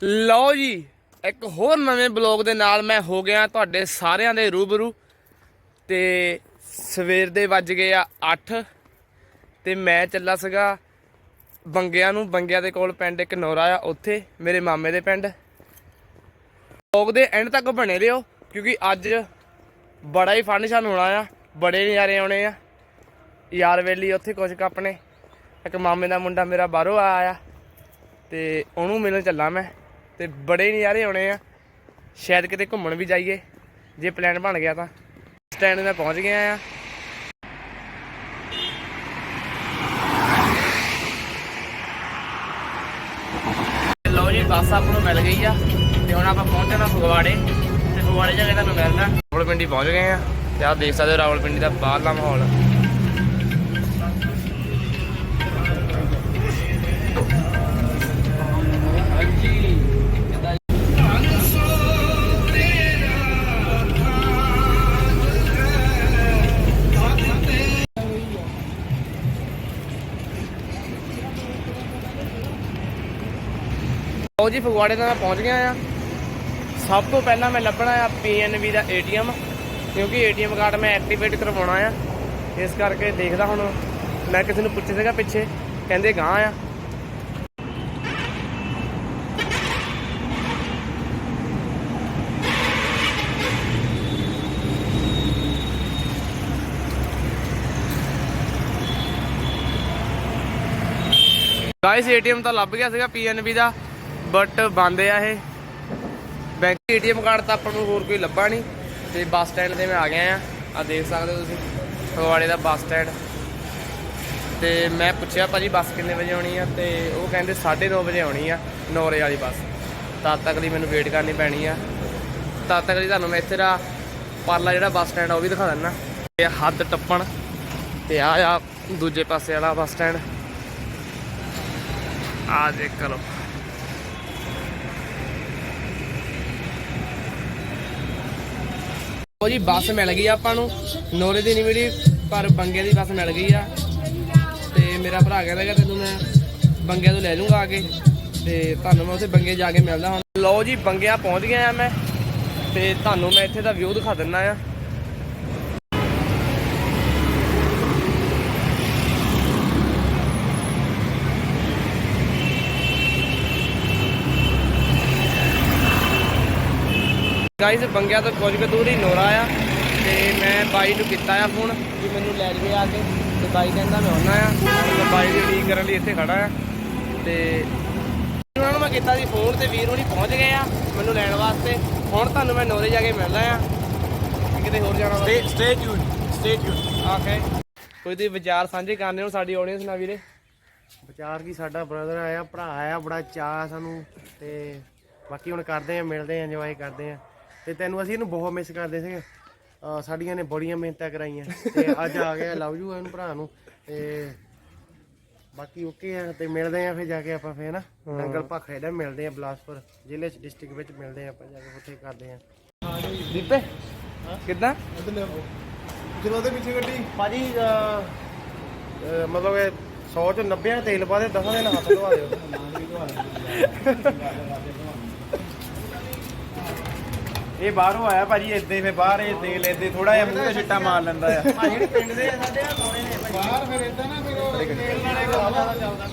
ਲਓ ਜੀ, ਇੱਕ ਹੋਰ ਨਵੇਂ ਬਲੌਗ ਦੇ ਨਾਲ ਮੈਂ ਹੋ ਗਿਆ ਤੁਹਾਡੇ ਸਾਰਿਆਂ ਦੇ ਰੂਬਰੂ। ਤੇ ਸਵੇਰ ਦੇ ਵੱਜ ਗਏ ਆ 8 ਤੇ ਮੈਂ ਚੱਲਾ ਸੀਗਾ ਬੰਗਿਆਂ ਨੂੰ। ਬੰਗਿਆਂ ਦੇ ਕੋਲ ਪਿੰਡ ਇੱਕ ਨੌਰਾ ਆ, ਉੱਥੇ ਮੇਰੇ ਮਾਮੇ ਦੇ ਪਿੰਡ। ਬਲੌਗ ਦੇ ਐਂਡ ਤੱਕ ਬਣੇ ਰਹੋ, ਕਿਉਂਕਿ ਅੱਜ ਬੜਾ ਹੀ ਫੰਕਸ਼ਨ ਹੋਣਾ ਆ, ਬੜੇ ਨਜ਼ਾਰੇ ਆਉਣੇ ਆ। ਯਾਰ ਵੇਲੀ ਉੱਥੇ ਕੁਝ ਕੁ ਇੱਕ ਮਾਮੇ ਦਾ ਮੁੰਡਾ ਮੇਰਾ ਬਾਹਰੋਂ ਆਇਆ ਆ, ਤੇ ਉਹਨੂੰ ਮਿਲਣ ਚੱਲਾਂ ਮੈਂ। ਤੇ ਬੜੇ ਨਜ਼ਾਰੇ ਆਉਣੇ ਆ। ਸ਼ਾਇਦ ਕਿਤੇ ਘੁੰਮਣ ਵੀ ਜਾਈਏ। ਜੇ ਪਲਾਨ ਬਣ ਗਿਆ ਤਾਂ। ਸਟੈਂਡ ਮੈਂ ਪਹੁੰਚ ਗਿਆ ਆ। ਲਓ ਜੀ, ਬੱਸ ਆਪ ਨੂੰ ਮਿਲ ਗਈ ਆ। ਤੇ ਹੁਣ ਆਪਾਂ ਪਹੁੰਚਣਾ ਫਗਵਾੜੇ। ਤੇ ਫਗਵਾੜੇ ਜਾ ਕੇ ਤੁਹਾਨੂੰ ਮਿਲਣਾ। ਰਾਵਲਪਿੰਡੀ ਪਹੁੰਚ ਗਏ ਆ। ਤੇ ਆਹ ਦੇਖ ਸਕਦੇ ਹੋ ਰਾਵਲਪਿੰਡੀ ਦਾ ਬਾਹਰਲਾ ਮਾਹੌਲ। ਲਓ ਜੀ, ਫਗਵਾੜੇ ਤਾਂ ਮੈਂ ਪਹੁੰਚ ਗਿਆ ਆ ਸਭ ਤੋਂ ਪਹਿਲਾਂ ਮੈਂ ਲੱਭਣਾ ਆ ਪੀਐਨਬੀ ਦਾ ਏਟੀਐਮ, ਕਿਉਂਕਿ ਏਟੀਐਮ ਕਾਰਡ ਮੈਂ ਐਕਟੀਵੇਟ ਕਰਵਾਉਣਾ ਆ। ਇਸ ਕਰਕੇ ਦੇਖਦਾ ਹੁਣ ਮੈਂ ਕਿਸੇ ਨੂੰ ਪੁੱਛਿਆ ਸੀਗਾ ਪਿੱਛੇ, ਕਹਿੰਦੇ ਗਾਂ ਆ। ਗਾਇਸ ਏਟੀਐਮ ਤਾਂ ਲੱਭ ਗਿਆ ਸੀਗਾ ਪੀਐਨਬੀ ਦਾ। ਬਟ ਬੰਦ ਆ ਇਹ। ਬੈਂਕ ਏਟੀਐਮ ਕਾਰਡ ਤਾਂ ਆਪਾਂ ਨੂੰ ਹੋਰ ਕੋਈ ਲੱਭਾ ਨਹੀਂ। ਤੇ ਬੱਸ ਸਟੈਂਡ ਤੇ ਮੈਂ ਆ ਗਿਆ ਆ ਆ ਦੇਖ ਸਕਦੇ ਹੋ ਤੁਸੀਂ, ਫਗਵਾੜੇ ਦਾ ਬੱਸ ਸਟੈਂਡ। ਤੇ ਮੈਂ ਪੁੱਛਿਆ ਭਾਜੀ ਬੱਸ ਕਿੰਨੇ ਵਜੇ ਆਉਣੀ ਆ? ਤੇ ਉਹ ਕਹਿੰਦੇ 9:30 ਵਜੇ ਆਉਣੀ ਆ, ਨੌਰੇ ਵਾਲੀ ਬੱਸ। ਤਦ ਤੱਕ ਲਈ ਮੈਨੂੰ ਵੇਟ ਕਰਨੀ ਪੈਣੀ ਆ। ਤਦ ਤੱਕ ਲਈ ਤੁਹਾਨੂੰ ਮੈਂ ਇੱਥੇ ਦਾ ਪਰਲਾ ਜਿਹੜਾ ਬੱਸ ਸਟੈਂਡ ਆ, ਉਹ ਵੀ ਦਿਖਾ ਦਿੰਦਾ। ਇਹ ਹੱਦ ਟੱਪਣ। ਤੇ ਆ ਆ ਦੂਜੇ ਪਾਸੇ ਵਾਲਾ ਬੱਸ ਸਟੈਂਡ। ਆ ਦੇਖ ਕਰੋ ਉਹ ਜੀ, ਬੱਸ ਮਿਲ ਗਈ ਆ ਆਪਾਂ ਨੂੰ। ਨੋਰੇ ਦੀ ਨਹੀਂ ਮਿਲੀ, ਪਰ ਬੰਗੇ ਦੀ ਬੱਸ ਮਿਲ ਗਈ ਆ। ਤੇ ਮੇਰਾ ਭਰਾ ਕਹਿੰਦਾ ਕਿ ਤੈਨੂੰ ਮੈਂ ਬੰਗੇ ਤੋਂ ਲੈ ਲੂੰਗਾ ਆ ਕੇ। ਤੇ ਤੁਹਾਨੂੰ ਮੈਂ ਉੱਥੇ ਬੰਗੇ ਜਾ ਕੇ ਮਿਲਦਾ ਹਾਂ ਲਓ ਜੀ, ਬੰਗਿਆ ਪਹੁੰਚ ਗਿਆ ਆ ਮੈਂ। ਤੇ ਤੁਹਾਨੂੰ ਮੈਂ ਇੱਥੇ ਦਾ ਵਿਊ ਦਿਖਾ ਦਿੰਦਾ ਆ। ਗਾਇਸ ਬੰਗਿਆ ਤੋਂ ਕੁਝ ਕੁ ਦੂਰ ਹੀ ਨੋਰਾ ਆ ਤੇ ਮੈਂ ਬਾਈ ਨੂੰ ਕੀਤਾ ਆ ਫੋਨ ਕਿ ਮੈਨੂੰ ਲੈ ਜਵੇ ਆ ਕੇ ਤੇ ਬਾਈ ਕਹਿੰਦਾ ਮੈਂ ਆਉਣਾ ਆ। ਮੈਂ ਬਾਈ ਦੀ ਉਡੀਕ ਕਰਨ ਲਈ ਇੱਥੇ ਖੜਾ ਆ। ਤੇ ਉਹਨਾਂ ਨੂੰ ਮੈਂ ਕੀਤਾ ਸੀ ਫੋਨ ਤੇ ਵੀਰ ਹੁਣੀ ਪਹੁੰਚ ਗਏ ਆ ਮੈਨੂੰ ਲੈਣ ਵਾਸਤੇ। ਹੁਣ ਤੁਹਾਨੂੰ ਮੈਂ ਨੋਰੇ ਜਾ ਕੇ ਮਿਲਦਾ ਆ। ਕਿਤੇ ਹੋਰ ਜਾਣਾ ਵਾ ਸਟੇ ਟਿਊਨ ਸਟੇ ਟਿਊਨ ਆਕੇ ਕੋਈ ਦੀ ਵਿਚਾਰ ਸਾਂਝੇ ਕਰਨੇ ਹੋ ਸਾਡੀ ਆਡੀਅנס ਨਾਲ ਵੀਰੇ? ਵਿਚਾਰ ਕੀ ਸਾਡਾ ਬ੍ਰਦਰ ਆਇਆ ਭਰਾ ਆਇਆ ਬੜਾ ਚਾਹ ਸਾਨੂੰ ਤੇ ਬਾਕੀ ਹੁਣ ਕਰਦੇ ਆ ਮਿਲਦੇ ਆ ਇੰਜੋਏ ਕਰਦੇ ਆ। ਤੇ ਤੈਨੂੰ ਅਸੀਂ ਇਹਨੂੰ ਬਹੁਤ ਮਿਸ ਕਰਦੇ ਸੀਗੇ। ਅਹ ਸਾਡੀਆਂ ਨੇ ਬੜੀਆਂ ਮਿਹਨਤਾਂ ਕਰਾਈਆਂ। ਤੇ ਅੱਜ ਆ ਗਿਆ ਲਵ ਯੂ ਇਹਨੂੰ ਭਰਾ ਨੂੰ। ਤੇ ਬਾਕੀ ਓਕੇ ਆ ਤੇ ਮਿਲਦੇ ਆ ਫਿਰ ਜਾ ਕੇ ਆਪਾਂ ਫੇਰ ਨਾ। ਨੰਗਲ ਭਾਖੜੇ ਦਾ ਮਿਲਦੇ ਆ ਬਲਾਸਪੁਰ ਜ਼ਿਲ੍ਹੇ ਚ ਡਿਸਟ੍ਰਿਕਟ ਵਿੱਚ ਮਿਲਦੇ ਆ ਆਪਾਂ ਜਾ ਕੇ ਉੱਥੇ ਕਰਦੇ ਆ। ਦੀਪੇ ਕਿੱਦਾਂ? ਚਲੋ ਦੇ ਪਿੱਛੇ ਗੱਡੀ। ਭਾਜੀ ਅਹ, ਅਹ, ਮਤਲਬ ਇਹ 100 ਚ 90 ਆ ਤੇਲ ਪਾ ਦੇ 10 ਦੇ ਨਾਲ ਹੱਥ ਧਵਾ ਦਿਓ। ਇਹ ਬਾਹਰੋਂ ਆਇਆ ਭਾਜੀ ਇੱਦਾਂ ਹੀ ਫੇ ਬਾਹਰ ਇਹ ਤੇਲ ਇੱਦਾਂ ਥੋੜਾ ਜਿਹਾ ਮੂੰਹ ਤੇ ਛਿੱਟਾ ਮਾਰ ਲੈਂਦਾ ਆ। ਭਾਜੀ ਪਿੰਡ ਦੇ ਆ ਸਾਡੇ ਆ ਸੋਹਣੇ ਨੇ ਬਾਹਰ ਫਿਰ ਇਦਾਂ ਨਾ ਫਿਰ ਉਹ ਤੇਲ ਨਾਲੇ ਕੋਲ ਚੱਲਦਾ।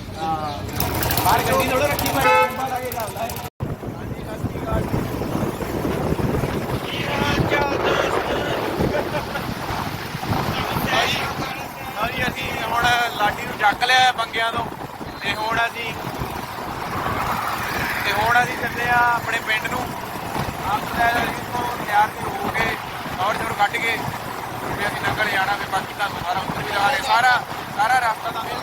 ਬਾਹਰ ਗੱਡੀ ਥੋੜਾ ਰੱਖੀ ਭਾਜੀ ਬਾਹਰ ਆ ਕੇ ਚੱਲਦਾ ਹਾਂਜੀ ਅਸੀਂ ਹੁਣ ਲਾਡੀ ਨੂੰ ਚੱਕ ਲਿਆ ਬੰਗਿਆਂ ਤੋਂ ਤੇ ਹੁਣ ਅਸੀਂ ਤੇ ਹੁਣ ਅਸੀਂ ਚੱਲੇ ਆ ਆਪਣੇ ਪਿੰਡ ਨੂੰ ਆਪਣੇ ਤੋਂ ਤਿਆਰ ਤਿਉਰ ਹੋ ਕੇ ਔਰ ਜੋਰ ਕੱਢ ਕੇ ਵੀ ਅਸੀਂ ਨੰਗਲ ਜਾਣਾ ਤੇ ਬਾਕੀ ਤੁਹਾਨੂੰ ਸਾਰਾ ਉੱਧਰ ਵੀ ਦਿਖਾ ਰਹੇ, ਸਾਰਾ ਸਾਰਾ ਰਸਤਾ ਤੁਹਾਨੂੰ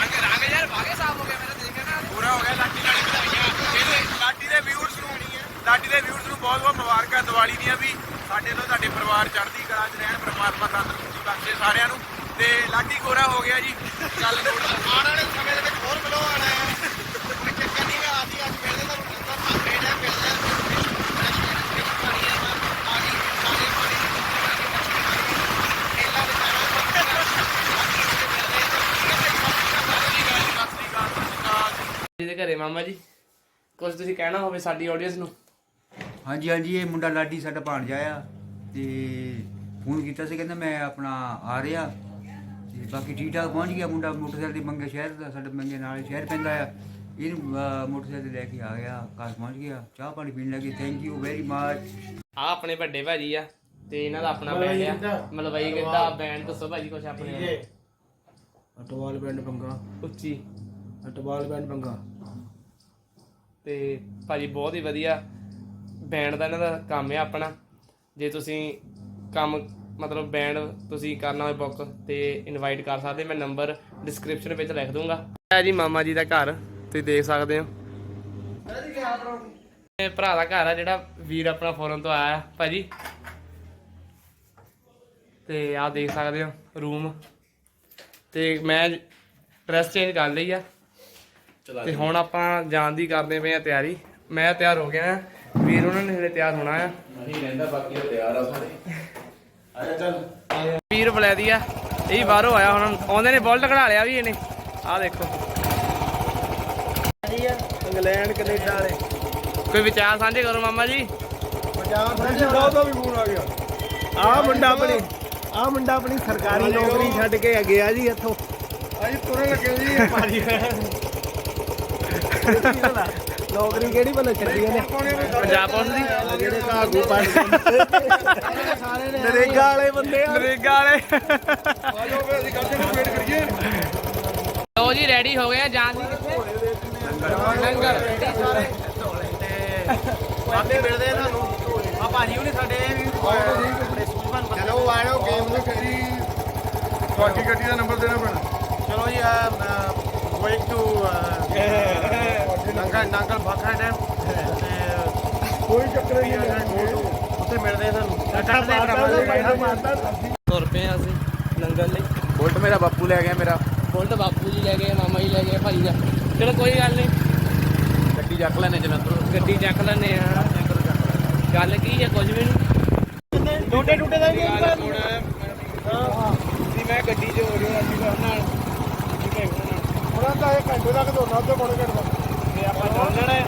ਰੰਗ ਰੰਗ ਯਾਰ ਬਾਗੇ ਸਾਫ਼ ਹੋ ਗਿਆ। ਮੇਰਾ ਦੇਖਿਆ ਨਾ ਪੂਰਾ ਹੋ ਗਿਆ ਲਾਡੀ ਨਾਲ ਵਧਾਈਆਂ। ਇਹਦੇ ਲਾਡੀ ਦੇ ਵਿਊਅਰਸ ਨੂੰ ਲਾਡੀ ਦੇ ਵਿਊਅਰਸ ਨੂੰ ਬਹੁਤ ਬਹੁਤ ਮੁਬਾਰਕਾਂ, ਦੀਵਾਲੀ ਦੀਆਂ ਵੀ। ਸਾਡੇ ਤੋਂ ਤੁਹਾਡੇ ਪਰਿਵਾਰ ਚੜ੍ਹਦੀ ਕਲਾ 'ਚ ਰਹਿਣ, ਪਰਮਾਤਮਾ ਤੰਦਰੁਸਤੀ ਬਖਸ਼ੇ ਸਾਰਿਆਂ ਨੂੰ। ਤੇ ਲਾਡੀ ਗੋਰਾ ਹੋ ਗਿਆ ਜੀ। ਗੱਲ ਨੋਟ ਆਉਣ ਵਾਲੇ ਸਮੇਂ ਦੇ ਵਿੱਚ ਹੋਰ ਮਿਲੋ ਆਣਾ ਹੈ ਕੋਈ ਚੱਕਰ ਨਹੀਂ ਗਾ ਆਦੀ ਅੱਜ ਮਿਲਦੇ ਤਾਂ ਰੁਕਿੰਦਰ ਭਾਂਡੇ ਨੇ ਮਿਲਦੇ ਜਿਹਦੇ ਘਰੇ ਮਾਮਾ ਜੀ। ਕੁਝ ਤੁਸੀਂ ਕਹਿਣਾ ਹੋਵੇ ਸਾਡੀ ਆਡੀਅנס ਨੂੰ? ਹਾਂਜੀ ਹਾਂਜੀ ਇਹ ਮੁੰਡਾ ਲਾਡੀ ਸਾਡਾ ਭਾਣਜਾ ਆ ਤੇ ਫੋਨ ਕੀਤਾ ਸੀ ਕਹਿੰਦਾ ਮੈਂ ਆਪਣਾ ਆ ਰਿਹਾ ਤੇ ਬਾਕੀ ਠੀਕ ਠਾਕ ਪਹੁੰਚ ਗਿਆ ਮੁੰਡਾ ਮੋਟਰਸਾਈਕਲ ਤੇ ਮੰਗੇ ਸ਼ਹਿਰ ਦਾ ਸਾਡੇ ਮੰਗੇ ਨਾਲ ਸ਼ਹਿਰ ਪੈਂਦਾ ਆ। ਇਹਨੂੰ ਅਹ, ਮੋਟਰਸਾਈਕਲ ਤੇ ਲੈ ਕੇ ਆ ਗਿਆ ਘਰ ਪਹੁੰਚ ਗਿਆ ਚਾਹ ਪਾਣੀ ਪੀਣ ਲੱਗੇ ਥੈਂਕ ਯੂ ਵੈਰੀ ਮਚ ਆ ਆਪਣੇ ਵੱਡੇ ਭਾਜੀ ਆ ਤੇ ਇਹਨਾਂ ਦਾ ਆਪਣਾ ਬੈਂਡ ਆ। ਮਲਵਈ ਕਿੱਦਾਂ? ਬੈਂਡ ਦੱਸੋ ਭਾਜੀ ਕੁਝ ਆਪਣੇ ਅਟਵਾਲ ਪਿੰਡ ਪੰਗਾ। ਉੱਚੀ। ਅਟਵਾਲ ਪਿੰਡ ਪੰਗਾ। ਤੇ ਭਾਜੀ ਬਹੁਤ ਹੀ ਵਧੀਆ ਬੈਂਡ ਦਾ ਇਹਨਾਂ ਦਾ ਕੰਮ ਹੈ ਆਪਣਾ। ਜੇ ਤੁਸੀਂ ਕੰਮ, ਮਤਲਬ ਬੈਂਡ ਤੁਸੀਂ ਕਰਨਾ ਹੋਵੇ ਬੁੱਕ ਤੇ ਇਨਵਾਈਟ ਕਰ ਸਕਦੇ, ਮੈਂ ਨੰਬਰ ਡਿਸਕ੍ਰਿਪਸ਼ਨ ਵਿੱਚ ਲਿਖ ਦੂੰਗਾ। ਇਹ ਜੀ ਮਾਮਾ ਜੀ ਦਾ ਘਰ, ਤੁਸੀਂ ਦੇਖ ਸਕਦੇ ਹੋ। ਇਹ ਭਰਾ ਦਾ ਘਰ ਆ ਜਿਹੜਾ ਵੀਰ ਆਪਣਾ ਫੋਰਨ ਤੋਂ ਆਇਆ ਭਾਜੀ। ਤੇ ਆਹ ਦੇਖ ਸਕਦੇ ਹੋ ਰੂਮ ਤੇ ਮੈਂ ਡਰੈਸ ਚੇਂਜ ਕਰ ਲਈ ਆ। ਤੇ ਹੁਣ ਆਪਾਂ ਜਾਣ ਦੀ ਕਰਦੇ ਪਏ ਆ ਤਿਆਰੀ। ਮੈਂ ਤਿਆਰ ਹੋ ਗਿਆ ਆ। ਵੀਰ ਉਹਨਾਂ ਨੇ ਹਲੇ ਤਿਆਰ ਹੋਣਾ ਆ। ਨਹੀਂ ਰਹਿੰਦਾ ਬਾਕੀ ਤਿਆਰ ਆ ਸਾਰੇ। ਵੀਰ ਬਲੈਦੀ ਆ। ਇਹ ਵੀ ਬਾਹਰੋਂ ਆਇਆ ਹੁਣ। ਆਉਂਦੇ ਨੇ ਬੁਲਟ ਕਢਾ ਲਿਆ ਵੀ ਇਹਨੇ। ਆਹ ਦੇਖੋ। ਇੰਗਲੈਂਡ ਕੈਨੇਡਾ ਵਾਲੇ। ਕੋਈ ਵਿਚਾਰ ਸਾਂਝੇ ਕਰੋ ਮਾਮਾ ਜੀ। ਪੰਜਾਬ ਦਾ ਦਾ ਵੀ ਫੋਨ ਆ ਗਿਆ। ਆ ਮੁੰਡਾ ਆਪਣੀ ਆ ਮੁੰਡਾ ਆਪਣੀ ਸਰਕਾਰੀ ਨੌਕਰੀ ਛੱਡ ਕੇ ਗਿਆ ਜੀ ਇੱਥੋਂ। ਅਸੀਂ ਤੁਰਨ ਲੱਗੇ ਜੀ। ਭਾਜੀ ਨੌਕਰੀ ਕਿਹੜੀ ਬੰਦੇ ਛੱਡੀ ਉਹਨੇ ਪੰਜਾਬ ਪੁਲਿਸ ਦੀ? ਜਿਹੜੇ ਕਾਗੂ ਪੜਦੇ ਨਰੇਗਾ ਵਾਲੇ ਬੰਦੇ ਆ। ਨਰੇਗਾ ਵਾਲੇ। ਲੋ ਜੀ ਰੈਡੀ ਹੋ ਗਏ ਆ ਜਾਣ ਦੀ। ਕਿੱਥੇ ਲੰਗਰ। ਸਾਡੇ ਮਿਲਦੇ ਤੁਹਾਨੂੰ। ਆ ਭਾਜੀ ਉਹਨੇ ਸਾਡੇ ਵੀ ਚਲੋ ਆਇਓ ਗੇਮ ਨੂੰ ਕਰੀ ਤੁਹਾਡੀ ਗੱਡੀ ਦਾ ਨੰਬਰ ਦੇਣਾ ਪੈਣਾ। ਚਲੋ ਜੀ ਆ going to Nangal Nangal Bhakra dam ਤੇ ਕੋਈ ਚੱਕਰ ਨਹੀਂ ਉੱਥੇ ਮਿਲਦੇ ਆ ਤੁਹਾਨੂੰ। ਤੁਰ ਪਏ ਆ। ਅਸੀਂ ਲੰਗਰ ਲਈ। ਬੁਲਟ ਮੇਰਾ ਬਾਪੂ ਲੈ ਗਿਆ ਮੇਰਾ। ਬੁਲਟ ਬਾਪੂ ਜੀ ਲੈ ਗਏ ਮਾਮਾ ਜੀ ਲੈ ਗਏ ਭਾਈ ਦਾ। ਚਲੋ ਕੋਈ ਗੱਲ ਨਹੀਂ। ਗੱਡੀ ਚੱਕ ਲੈਣੇ ਜਲੰਧਰੋਂ ਗੱਡੀ ਚੱਕ ਲੈਨੇ ਆ। ਗੱਲ ਕੀ ਹੈ ਕੁਝ ਵੀ ਨਹੀਂ ਟੁੱਟੇ ਟੁੱਟੇ ਦਾ ਵੀ ਸੀ ਮੈਂ ਗੱਡੀ 'ਚ ਹੋ ਰਿਹਾ ਸੀ ਨਾਲ ਉਹਨਾਂ ਦਾ ਇਹ ਘੰਟੇ ਤੱਕ ਦੋਨਾ ਉੱਤੇ ਪੌਣੇ ਘੰਟੇ ਤੱਕ ਤੇ ਆਪਾਂ ਚੱਲ ਜਾਣਾ ਹੈ।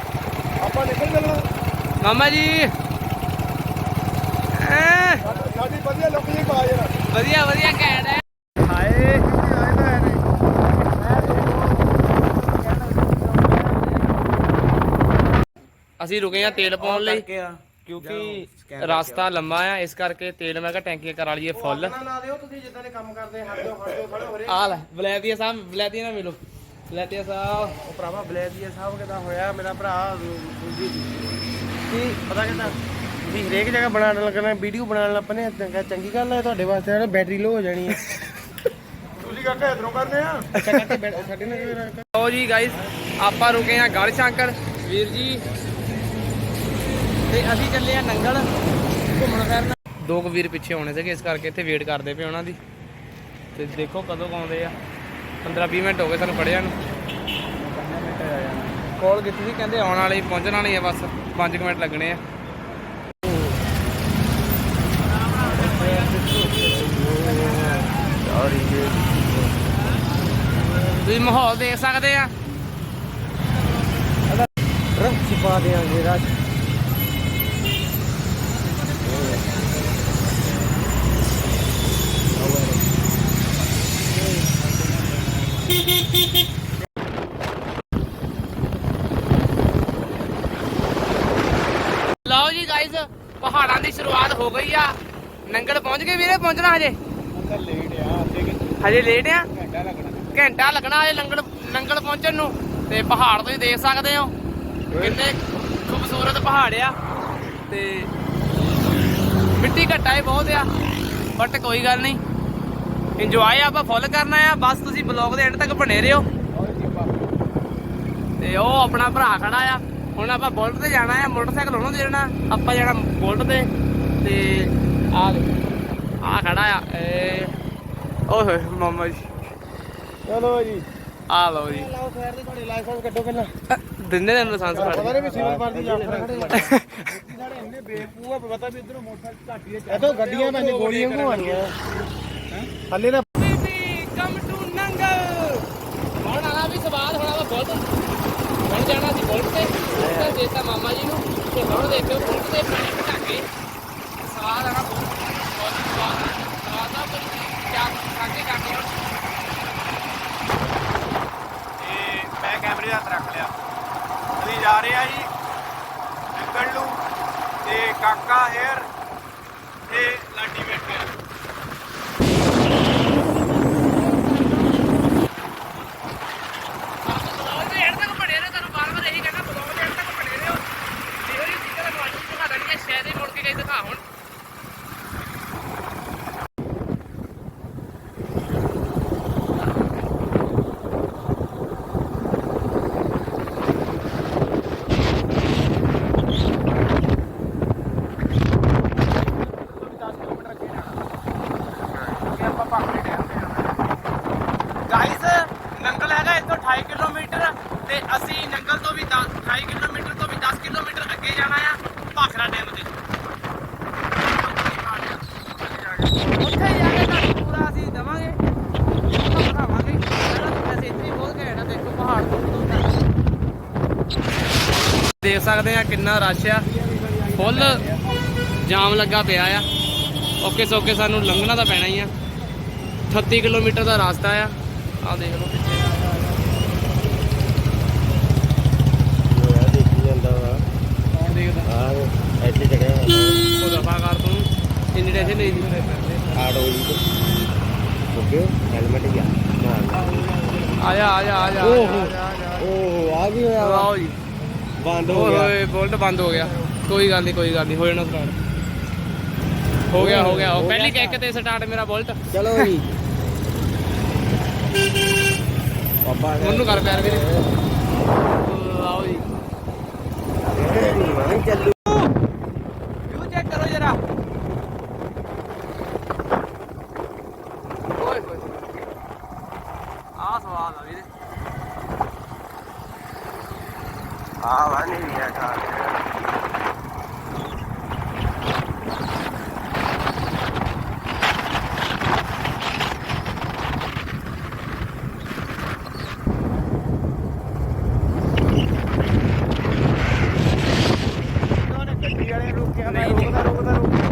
ਆਪਾਂ ਨਿਕਲ ਚੱਲਣਾ। ਮਾਮਾ ਜੀ। ਐ। ਸਾਡੀ ਵਧੀਆ ਲੋਕ ਜੀ ਪਾ ਜਰਾ ਵਧੀਆ ਵਧੀਆ ਘੈਂਟ ਹੈ। ਹਾਏ। ਅਸੀਂ ਰੁਕੇ ਆ ਤੇਲ ਪਾਉਣ ਲਈ ਕਿਉਂਕਿ ਰਸਤਾ ਲੰਮਾ ਆ ਇਸ ਕਰਕੇ ਤੇਲ ਮੈਂ ਕਿਹਾ ਟੈਂਕੀਆਂ ਕਰਾ ਲਈਏ ਫੁੱਲ। ਨਾ ਨਾ ਦਿਓ ਤੁਸੀਂ ਜਿੱਦਾਂ ਦੇ ਕੰਮ ਕਰਦੇ ਖੜੋ ਹੋਰੇ। ਆ ਲੈ ਬਲੈਤੀਆ ਸਾਹਿਬ ਬਲੈਤੀਆ ਨਾ ਮਿਲੋ। ਬਲੈਤੀਆ ਸਾਹਿਬ। ਉਹ ਭਰਾਵਾ ਬਲੇਦੀਆ ਸਾਹਿਬ ਕਿਦਾਂ ਹੋਇਆ? ਮੇਰਾ ਭਰਾ ਦੂਜੀ ਕੀ? ਪਤਾ ਕਿਦਾਂ? ਤੁਸੀਂ ਹਰੇਕ ਜਗ੍ਹਾ ਬਣਾਉਣ ਲੱਗਣਾ ਵੀਡੀਓ ਬਣਾਉਣ ਲੱਪਨੇ ਚੰਗਾ ਚੰਗੀ ਗੱਲ ਹੈ ਤੁਹਾਡੇ ਵਾਸਤੇ ਨਾ ਬੈਟਰੀ ਲੋ ਹੋ ਜਾਣੀ ਹੈ। ਤੁਸੀਂ ਕਾਕਾ ਇਧਰੋਂ ਕਰਦੇ ਆ? ਅੱਛਾ ਕਾਕੇ ਸਾਡੇ ਨਾਲ ਲਓ ਜੀ ਗਾਇਸ ਆਪਾਂ ਰੁਕੇ ਆ ਗੜ ਸ਼ੰਕਰ। ਵੀਰ ਜੀ ਤੇ ਅਸੀਂ ਚੱਲੇ ਆ ਨੰਗਲ ਘੁੰਮਣ ਫਿਰਨ। ਦੋ ਕੁ ਵੀਰ ਪਿੱਛੇ ਆਉਣੇ ਸੀਗੇ ਇਸ ਕਰਕੇ ਇੱਥੇ ਵੇਟ ਕਰਦੇ ਪਏ ਉਹਨਾਂ ਦੀ। ਤੇ ਦੇਖੋ ਕਦੋਂ ਆਉਂਦੇ ਆ। 15 20 ਮਿੰਟ ਹੋ ਗਏ ਸਾਨੂੰ ਖੜਿਆ ਨੂੰ। ਕਾਲ ਕੀਤੀ ਸੀ, ਕਹਿੰਦੇ ਆਉਣ ਵਾਲੇ ਪਹੁੰਚਣ ਵਾਲੇ ਆ, ਬਸ 5 ਮਿੰਟ ਲੱਗਣੇ ਆ। ਤੁਸੀਂ ਮਾਹੌਲ ਦੇਖ ਸਕਦੇ ਆ। ਰੱਖੀ ਪਾ ਦੇਾਂਗੇ ਰਾਜ ਲਓ ਜੀ ਗਾਇਸ ਪਹਾੜਾਂ ਦੀ ਸ਼ੁਰੂਆਤ ਹੋ ਗਈ ਆ। ਨੰਗਲ ਪਹੁੰਚ ਗਏ ਵੀਰੇ ਪਹੁੰਚਣਾ ਹਜੇ? ਲੇਟ ਆ ਅੱਧੇ ਹਜੇ ਲੇਟ ਆ? ਘੰਟਾ ਲੱਗਣਾ। ਘੰਟਾ ਲੱਗਣਾ ਹਜੇ ਨੰਗਲ ਨੰਗਲ ਪਹੁੰਚਣ ਨੂੰ। ਤੇ ਪਹਾੜ ਤੁਸੀਂ ਦੇਖ ਸਕਦੇ ਹੋ ਕਿੰਨੇ ਖੂਬਸੂਰਤ ਪਹਾੜ ਆ। ਤੇ ਮਿੱਟੀ ਘੱਟਾ ਹੀ ਬਹੁਤ ਆ ਬਟ ਕੋਈ ਗੱਲ ਨਹੀਂ। ਇੰਜੋਏ ਆਪਾਂ ਫੁੱਲ ਕਰਨਾ ਆ। ਬਸ ਤੁਸੀਂ ਬਲੌਗ ਦੇ ਐਂਡ ਤੱਕ ਬਣੇ ਰਹੋ। ਤੇ ਉਹ ਆਪਣਾ ਭਰਾ ਖੜਾ ਆ। ਹੁਣ ਆਪਾਂ ਬੁਲਟ ਤੇ ਜਾਣਾ ਆ ਮੋਟਰਸਾਈਕਲ ਉਹਨੂੰ ਦੇ ਦੇਣਾ ਆਪਾਂ ਜਾਣਾ ਬੁਲਟ ਤੇ ਤੇ ਆ ਆ ਖੜਾ ਆ ਏ। ਓਏ ਹੋਏ ਮਾਮਾ ਜੀ। ਚਲੋ ਜੀ। ਆ ਲਓ ਜੀ। ਲਾਓ ਖੈਰ ਦੀ ਤੁਹਾਡੀ ਲਾਇਸੈਂਸ ਕੱਢੋ ਪਹਿਲਾਂ। ਦਿੰਦੇ ਨੇ ਲਾਇਸੈਂਸ ਪਤਾ ਫੜ ਨਹੀਂ ਵੀ ਸਿਵਲ ਪਾਰਟੀ ਜਾਫਰ ਖੜੇ ਸਾਡੇ ਇੰਨੇ ਬੇਵਕੂਫ ਆ ਪਤਾ ਵੀ ਇਧਰੋਂ ਮੋਟਰਸਾਈਕਲ ਘੱਟ ਹੀ ਹੈ ਇਦੋਂ ਗੱਡੀਆਂ ਪੈਂਦੀ ਗੋਲੀਆਂ ਘੁਮਾਣੀਆਂ ਹੱਲੇ ਨਾ ਕਮ ਟੂ ਨੰਗਲ ਹੁਣ ਆਲਾ ਵੀ ਸਵਾਦ ਹੋਣਾ ਵਾ ਬੁਲਟ ਹੁਣ ਜਾਣਾ ਸੀ ਬੁਲਟ ਤੇ ਹੁਣ ਦੇਖਿਓ ਫੋਨ ਤੇ ਪਾਣੀ ਘਟਾ ਕੇ ਸਵਾਦ ਆਣਾ ਬਹੁਤ ਬਹੁਤ ਸਵਾਦ ਆ। ਸਵਾਦ ਆ ਪਰ ਚਾਰ ਖਾ ਕੇ ਕਰਦੇ ਹਾਂ ਤੇ ਮੈਂ ਕੈਮਰੇ ਦਾ ਹੱਥ ਰੱਖ ਲਿਆ ਅਸੀਂ ਜਾ ਰਹੇ ਆ ਜੀ ਜੰਗਲ ਨੂੰ ਤੇ ਕਾਕਾ ਹੇਅਰ ਤੇ ਲਾਡੀ ਬੈਠੇ ਆ ਬਲੌਗ ਦੇ ਐਂਡ ਤੱਕ ਬਣੇ ਰਹੋ ਤੁਹਾਨੂੰ ਬਾਰ ਬਾਰ ਇਹੀ ਕਹਿਣਾ ਬਲੌਗ ਦੇ ਐਂਡ ਤੱਕ ਬਣੇ ਰਹੋ ਜਿਹੋ ਜਿਹੀ ਚੀਜ਼ਾਂ ਤੁਹਾਨੂੰ ਅੱਜ ਵੀ ਦਿਖਾ ਦੇਣੀਆਂ ਸ਼ਾਇਦ ਹੀ ਮੁੜ ਕੇ ਕਈ ਦਿਖਾ ਹੁਣ ਗਾਇਸ ਨੰਗਲ ਹੈਗਾ ਇੱਥੋਂ 28 ਕਿਲੋਮੀਟਰ ਤੇ ਅਸੀਂ ਨੰਗਲ ਤੋਂ ਵੀ 10 28 ਕਿਲੋਮੀਟਰ ਤੋਂ ਵੀ 10 ਕਿਲੋਮੀਟਰ ਅੱਗੇ ਜਾਣਾ ਆ, ਭਾਖੜਾ ਡੈਮ ਤੇ। ਉੱਥੇ ਜਾ ਕੇ ਤੁਹਾਨੂੰ ਪੂਰਾ ਅਸੀਂ ਦਵਾਂਗੇ। ਤੁਹਾਨੂੰ ਪਹਿਲਾਂ ਤਾਂ ਵੈਸੇ ਇੱਥੇ ਹੀ ਬਹੁਤ ਘੈਂਟ ਆ, ਦੇਖੋ ਪਹਾੜ ਤੋਂ ਦੂਰ ਤੱਕ ਦੇਖ ਸਕਦੇ ਆ ਕਿੰਨਾ ਰਸ਼ ਆ। ਫੁੱਲ ਜਾਮ ਲੱਗਾ ਪਿਆ ਆ। ਓਕੇ ਸੋਕੇ ਸਾਨੂੰ ਲੰਘਣਾ ਤਾਂ ਪੈਣਾ ਹੀ ਆ। 38 ਕਿਲੋਮੀਟਰ ਦਾ ਰਸਤਾ ਆ। ਆ ਦੇਖ ਲਓ ਪਿੱਛੇ। ਹੋਇਆ ਦੇਖੀ ਜਾਂਦਾ ਵਾ ਕੌਣ ਦੇਖਦਾ? ਆਹ ਇੱਥੇ ਜਗ੍ਹਾ ਉਹ ਦਫਾ ਕਰ ਤੂੰ। ਇੰਨੀ ਟੈਨਸ਼ਨ ਨਹੀਂ ਦੀ ਆੜ ਹੋ ਜੀ ਓਕੇ ਹੈਲਮਟ ਗਿਆ ਆ ਜਾ ਆ ਜਾ ਆ ਜਾ। ਓਹੋ ਓਹੋ ਆ ਕੀ ਹੋਇਆ ਵਾ ਆਓ ਜੀ ਬੰਦ ਹੋ ਓਏ ਗਿਆ। ਹੋਏ ਬੋਲਟ ਬੰਦ ਹੋ ਗਿਆ। ਕੋਈ ਗੱਲ ਨਹੀਂ ਕੋਈ ਗੱਲ ਨਹੀਂ ਹੋ ਜਾਣਾ ਸਟਾਰਟ ਹੋ ਗਿਆ। ਹੋ ਗਿਆ। ਉਹ ਪਹਿਲੀ ਕਿੱਕ ਤੇ ਸਟਾਰਟ ਮੇਰਾ ਬੋਲਟ। ਚਲੋ ਜੀ। ਪਾਪਾ ਉਹਨੂੰ ਕਰ ਪਿਆਰ ਵੀਰੇ। ਆਓ ਜੀ। ਨਹੀਂ ਚੱਲੂ ਵਿਊ ਚੈੱਕ ਕਰੋ ਜਰਾ ਓਏ ਹੋਏ ਆ ਸਵਾਦ ਆ ਵੀਰੇ ਆ ਵਾ ਨਹੀਂ ਗਿਆ ਖਾ ਗੱਡੀ ਵਾਲੇ ਰੁਕਿਆ ਮੈਂ ਰੁਕਦਾ ਰੁਕਦਾ ਰੁਕਦਾ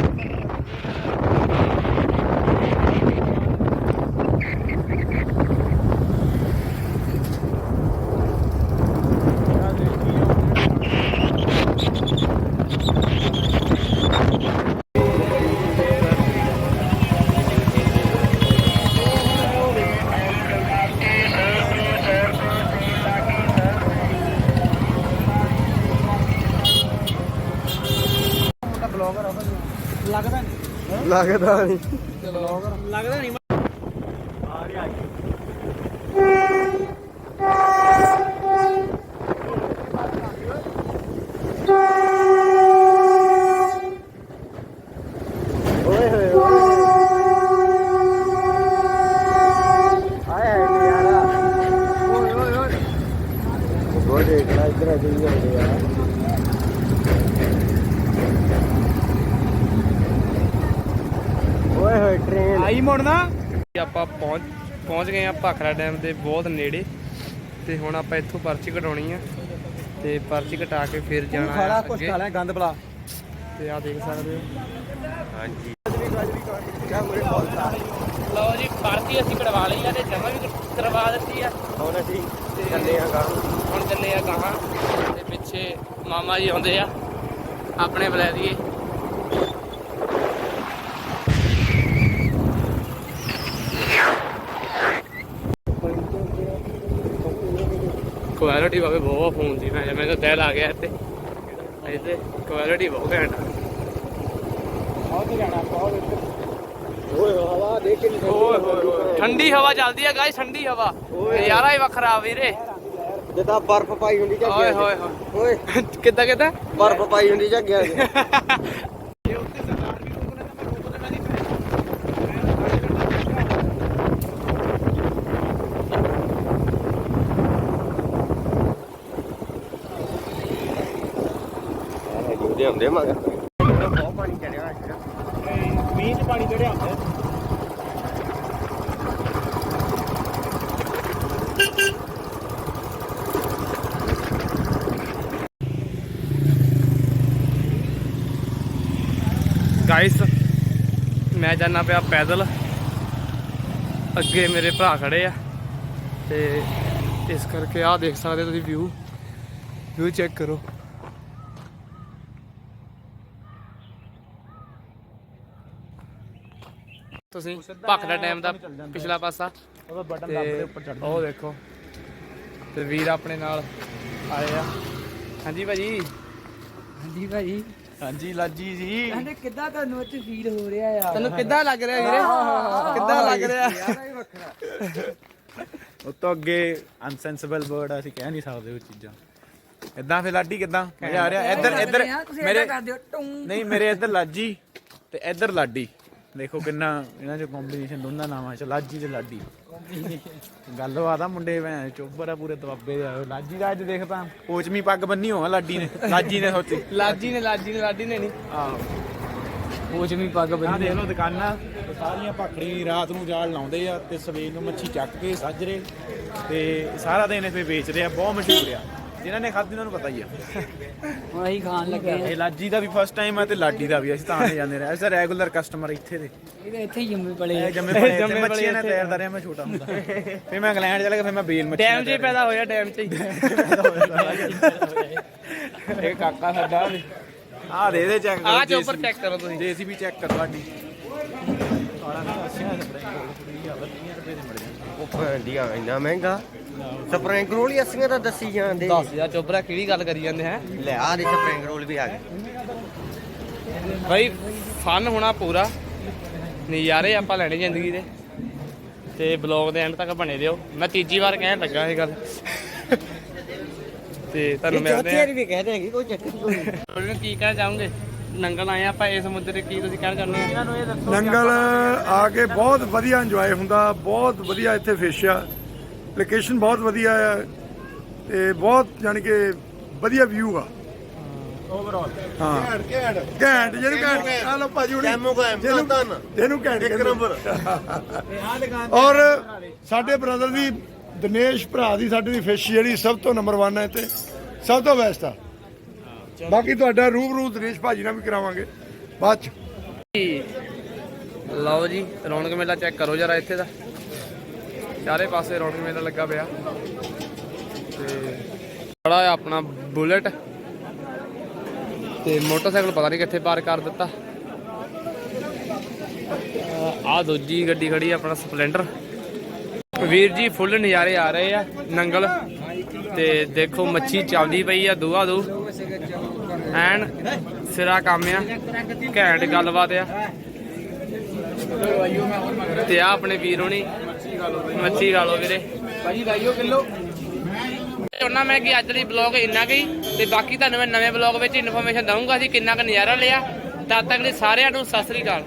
ਲੱਗਦਾ ਨਹੀਂ ਲੱਗਦਾ ਨਹੀਂ ਓਏ ਹੋਏ ਓਏ ਆਏ ਹਾਏ ਯਾਰਾ ਓਏ ਓਏ ਓਏ ਉਹ ਦੇਖ ਲੈ ਇੱਧਰ ਆ ਜੀ ਜਾਂਦੇ ਯਾਰ ਓਏ ਹੋਏ ਟ੍ਰੇਨ ਆਈ ਮੁੜਨਾ ਆਪਾਂ ਪਹੁੰਚ ਪਹੁੰਚ ਗਏ ਆ ਭਾਖੜਾ ਡੈਮ ਦੇ ਬਹੁਤ ਨੇੜੇ ਤੇ ਹੁਣ ਆਪਾਂ ਇੱਥੋਂ ਪਰਚੀ ਕਟਾਉਣੀ ਆ ਤੇ ਪਰਚੀ ਕਟਾ ਕੇ ਫਿਰ ਜਾਣਾ ਆ ਅੱਗੇ। ਲੈ ਗੰਦ ਬਲਾ ਤੇ ਆ ਦੇਖ ਸਕਦੇ ਹੋ। ਹਾਂਜੀ। ਲਓ ਜੀ ਪਰਚੀ ਅਸੀਂ ਕਢਵਾ ਲਈ ਆ ਤੇ ਜਮਾ ਵੀ ਕਰਵਾ ਦਿੱਤੀ ਆ। ਹੁਣ ਅਸੀਂ ਚੱਲੇ ਆ ਗਾਂ ਹੁਣ ਚੱਲੇ ਆ ਗਾਹਾਂ। ਤੇ ਪਿੱਛੇ ਮਾਮਾ ਜੀ ਆਉਂਦੇ ਆ। ਆਪਣੇ ਬੁਲਾ ਕੁਆਲਿਟੀ ਬਾਬੇ ਬਹੁਤ ਫੋਨ ਸੀ ਮੈਂ ਮੈਨੂੰ ਦਿਲ ਆ ਗਿਆ ਇੱਥੇ। ਇੱਥੇ ਕੁਆਲਿਟੀ ਬਹੁਤ ਘੈਂਟ ਆ। ਓਏ ਹਵਾ ਦੇਖ ਕੇ ਓਏ ਹੋਏ ਹੋਏ ਠੰਡੀ ਹਵਾ ਚੱਲਦੀ ਆ ਗਾਇਸ ਠੰਡੀ ਹਵਾ। ਨਜ਼ਾਰਾ ਹੀ ਵੱਖਰਾ ਵੀਰੇ। ਜਿੱਦਾਂ ਬਰਫ਼ ਪਾਈ ਹੁੰਦੀ ਝੱਗਿਆਂ ਓਏ। ਹੋਏ ਹੋਏ ਓਏ। ਕਿੱਦਾਂ ਕਿੱਦਾਂ? ਬਰਫ਼ ਪਾਈ ਹੁੰਦੀ ਝੱਗਿਆਂ 'ਚ। ਆਹ ਬਹੁਤ ਪਾਣੀ ਚੜਿਆ ਅੱਜ ਮੀਂਹ ਚ ਪਾਣੀ ਚੜਿਆ ਹੁੰਦਾ ਗਾਇਸ ਮੈਂ ਜਾਣਾ ਪਿਆ ਪੈਦਲ। ਅੱਗੇ ਮੇਰੇ ਭਰਾ ਖੜੇ ਆ। ਤੇ ਇਸ ਕਰਕੇ ਆਹ ਦੇਖ ਸਕਦੇ ਤੁਸੀਂ ਵਿਊ ਵਿਊ ਚੈੱਕ ਕਰੋ। ਤੁਸੀਂ ਭੱਖ ਦਾ ਟਾਈਮ ਦਾ ਪਿਛਲਾ ਪਾਸਾ। ਉਹਦਾ ਬਟਨ ਤੇ ਉਹ ਦੇਖੋ। ਤੇ ਵੀਰ ਆਪਣੇ ਨਾਲ ਆਏ ਆ। ਹਾਂਜੀ ਭਾਜੀ। ਹਾਂਜੀ ਭਾਈ ਹਾਂਜੀ ਲਾਜੀ ਜੀ। ਕਹਿੰਦੇ ਕਿੱਦਾਂ ਤੁਹਾਨੂੰ ਇੱਥੇ ਫੀਲ ਹੋ ਰਿਹਾ ਆ ਤੈਨੂੰ ਕਿੱਦਾਂ ਲੱਗ ਰਿਹਾ ਵੀਰੇ? ਕਿੱਦਾਂ ਲੱਗ ਰਿਹਾ? ਉਹ ਤੋਂ ਅੱਗੇ ਅਨਸੈਂਸੇਬਲ ਵਰਡ ਅਸੀਂ ਕਹਿ ਨਹੀਂ ਸਕਦੇ ਉਹ ਚੀਜ਼ਾਂ। ਇਦਾਂ ਫੇ ਲਾਡੀ ਕਿਦਾਂ? ਮਜ਼ਾ ਆ ਰਿਹਾ? ਇੱਧਰ ਇੱਧਰ ਮੇਰੇ ਨਹੀਂ ਮੇਰੇ ਇੱਧਰ ਲਾਜੀ ਤੇ ਇੱਧਰ ਲਾਡੀ। ਦੇਖੋ ਕਿੰਨਾ ਇਹਨਾਂ ਚ ਕੰਬੀਨੇਸ਼ਨ ਦੋਨਾਂ ਨਾਮਾਂ ਚ ਲਾਜੀ ਤੇ ਲਾਡੀ। ਗੱਲਬਾਤ ਆ ਮੁੰਡੇ ਭੈਣ ਚੋਬਰ ਆ ਪੂਰੇ ਦਬਾਬੇ ਦੇ ਆਏ। ਲਾਜੀ ਦਾ ਅੱਜ ਦੇਖਦਾ ਕੋਚਮੀ ਪੱਗ ਬੰਨੀ ਹੋਆ ਲਾਡੀ ਨੇ ਲਾਜੀ ਨੇ ਸੋਚੀ ਲਾਜੀ ਨੇ ਲਾਜੀ ਨੇ ਲਾਡੀ ਨੇ ਨਹੀਂ ਆਹੋ। ਕੋਚਮੀ ਪੱਗ ਬੰਨੀ ਦੇਖ ਲਓ ਦੁਕਾਨਾਂ ਤੇ ਸਾਰੀਆਂ ਭਾਖੜੀ ਰਾਤ ਨੂੰ ਜਾਲ ਲਾਉਂਦੇ ਆ ਤੇ ਸਵੇਰ ਨੂੰ ਮੱਛੀ ਚੱਕ ਕੇ ਸਾਜਰੇ ਤੇ ਸਾਰਾ ਦਿਨ ਇੱਥੇ ਵੇਚਦੇ ਆ ਬਹੁਤ ਮਸ਼ਹੂਰ ਆ। ਜਿਨ੍ਹਾਂ ਨੇ ਖਾਧੀ ਉਹਨਾਂ ਨੂੰ ਪਤਾ ਹੀ ਆ। ਹੁਣ ਅਸੀਂ ਖਾਣ ਲੱਗੇ ਆ। ਇਹ ਲਾਜੀ ਦਾ ਵੀ ਫਸਟ ਟਾਈਮ ਆ ਤੇ ਲਾਡੀ ਦਾ ਵੀ ਅਸੀਂ ਤਾਂ ਆਣੇ ਜਾਂਦੇ ਰਹੇ। ਅਸੀਂ ਰੈਗੂਲਰ ਕਸਟਮਰ ਇੱਥੇ ਦੇ। ਇਹ ਤਾਂ ਇੱਥੇ ਹੀ ਜੰਮੇ ਪਲੇ ਆ। ਇਹ ਜੰਮੇ ਪਲੇ ਪਲੇ ਮੱਛੀਆਂ ਨੇ ਇੱਥੇ। ਤੈਰਦਾ ਰਿਹਾ ਮੈਂ ਛੋਟਾ ਹੁੰਦਾ। ਫਿਰ ਮੈਂ ਇੰਗਲੈਂਡ ਚਲਾ ਗਿਆ ਫਿਰ ਮੈਂ ਬੇਲ ਮੱਛੀ ਟਾਈਮ 'ਚ ਹੀ ਪੈਦਾ ਹੋਇਆ ਟਾਈਮ 'ਚ ਹੀ। ਇਹ ਕਾਕਾ ਸਾਡਾ ਆ ਦੇ ਦੇ ਚੈੱਕ ਆ ਚੋਪਰ ਚੈੱਕ ਕਰੋ ਤੁਸੀਂ। ਜੇਸੀਬੀ ਚੈੱਕ ਕਰ ਤੁਹਾਡੀ ਕਾਲਾ ਨਾ ਅੱਛਾ ਸਪਰਿੰਗ ਰੋਲ ਕੁੜੀ ਆ 20 ਰੁਪਏ ਦੇ ਮਿਲ ਜਾਂਦੇ ਉਹ ਫੈਂਡੀਆਂ ਇੰਨਾ ਮਹਿੰਗਾ? ਸਪਰਿੰਗ ਰੋਲ ਹੀ ਅਸੀਆਂ ਤਾਂ ਦੱਸੀ ਜਾਂਦੇ। ਦੱਸ ਯਾਰ ਚੋਪਰਾ ਕਿਹੜੀ ਗੱਲ ਕਰੀ ਜਾਂਦੇ ਹੈ? ਲੈ ਆ ਦੇ ਸਪਰਿੰਗ ਰੋਲ ਵੀ ਆ ਗਏ। ਬਈ ਫਨ ਹੋਣਾ ਪੂਰਾ। ਨਜ਼ਾਰੇ ਆਪਾਂ ਲੈਣੇ ਜ਼ਿੰਦਗੀ ਦੇ। ਤੇ ਬਲੌਗ ਦੇ ਐਂਡ ਤੱਕ ਬਣੇ ਰਹੋ। ਮੈਂ ਤੀਜੀ ਵਾਰ ਕਹਿਣ ਲੱਗਾ ਇਹ ਗੱਲ। ਤੇ ਤੁਹਾਨੂੰ ਮਿਲਦੇ ਆ ਵੀ ਕਹਿ ਦੇਗੀ ਕੋਈ ਚੱਕਰ ਨਹੀਂ। ਤੁਹਾਨੂੰ ਕੀ ਕਹਿਣਾ ਚਾਹੋਗੇ? ਨੰਗਲ ਆਏ ਆਪਾਂ ਇਸ ਮੁੱਦੇ ਤੇ ਕੀ ਤੁਸੀਂ ਕਹਿਣਾ ਚਾਹੁੰਦੇ ਹੋ? ਨੰਗਲ ਆ ਕੇ ਬਹੁਤ ਵਧੀਆ ਇੰਜੋਏ ਹੁੰਦਾ ਬਹੁਤ ਵਧੀਆ ਇੱਥੇ ਫਿਸ਼ ਆ। ਲੋਕੇਸ਼ਨ ਬਹੁਤ ਵਧੀਆ ਆ ਤੇ ਬਹੁਤ ਯਾਨੀ ਕਿ ਵਧੀਆ ਵਿਊ ਆ। ਓਵਰਆਲ ਹਾਂ। ਘੈਂਟ ਘੈਂਟ। ਜਿਹਨੂੰ ਘੈਂਟ ਆ ਲੋ ਭਾਜੀ ਹੁਣੀ। ਜਿਹਨੂੰ ਜਿਹਨੂੰ ਘੈਂਟ ਇੱਕ ਨੰਬਰ ਔਰ ਸਾਡੇ ਬ੍ਰਦਰ ਦੀ ਦਿਨੇਸ਼ ਭਰਾ ਦੀ ਸਾਡੀ ਦੀ ਫਿਸ਼ ਜਿਹੜੀ ਸਭ ਤੋਂ ਨੰਬਰ 1 ਹੈ ਤੇ ਸਭ ਤੋਂ ਬੈਸਟ ਆ। ਬਾਕੀ ਤੁਹਾਡਾ ਰੂਬਰੂ ਦਿਨੇਸ਼ ਭਾਜੀ ਨਾਲ ਵੀ ਕਰਾਵਾਂਗੇ। ਬਾਅਦ ਚ। ਲਓ ਜੀ ਰੌਣਕ ਮੇਲਾ ਚੈੱਕ ਕਰੋ ਜਰਾ ਇੱਥੇ ਦਾ। ਚਾਰੇ ਪਾਸੇ ਰੌਣਕ ਮੇਲਾ ਲੱਗਾ ਪਿਆ। ਤੇ ਬੜਾ ਆਪਣਾ ਬੁਲਟ। ਤੇ ਮੋਟਰਸਾਈਕਲ ਪਤਾ ਨਹੀਂ ਕਿੱਥੇ ਪਾਰ ਕਰ ਦਿੱਤਾ। ਆ ਦੂਜੀ ਗੱਡੀ ਖੜੀ ਆਪਣਾ ਸਪਲੈਂਡਰ। ਵੀਰ ਜੀ, ਫੁੱਲ ਨਜ਼ਾਰੇ ਆ ਰਹੇ ਆ, ਨੰਗਲ। ਤੇ ਦੇਖੋ ਮੱਛੀ ਚੱਲਦੀ ਪਈ ਆ ਦੂਆ ਦੂ। ਐਨ ਸਿਰਾ ਕੰਮ ਆ, ਘੈਂਟ ਗੱਲਬਾਤ ਆ। ਤੇ ਆ ਆਪਣੇ ਵੀਰ ਹੋਣੀ ਮੱਛੀ ਖਾ ਲਓ ਵੀਰੇ। ਭਾਜੀ ਲਾਈਓ ਕਿਲੋ। ਉਹਨਾਂ ਮੈਂ ਕਿ ਅੱਜ ਲਈ ਬਲੌਗ ਇੰਨਾ ਗਈ ਤੇ ਬਾਕੀ ਤੁਹਾਨੂੰ ਮੈਂ ਨਵੇਂ ਬਲੌਗ ਵਿੱਚ ਇਨਫੋਰਮੇਸ਼ਨ ਦਊਂਗਾ ਅਸੀਂ ਕਿੰਨਾ ਕੁ ਨਜ਼ਾਰਾ ਲਿਆ। ਤਦ ਤੱਕ ਲਈ ਸਾਰਿਆਂ ਨੂੰ ਸਤਿ ਸ੍ਰੀ ਅਕਾਲ।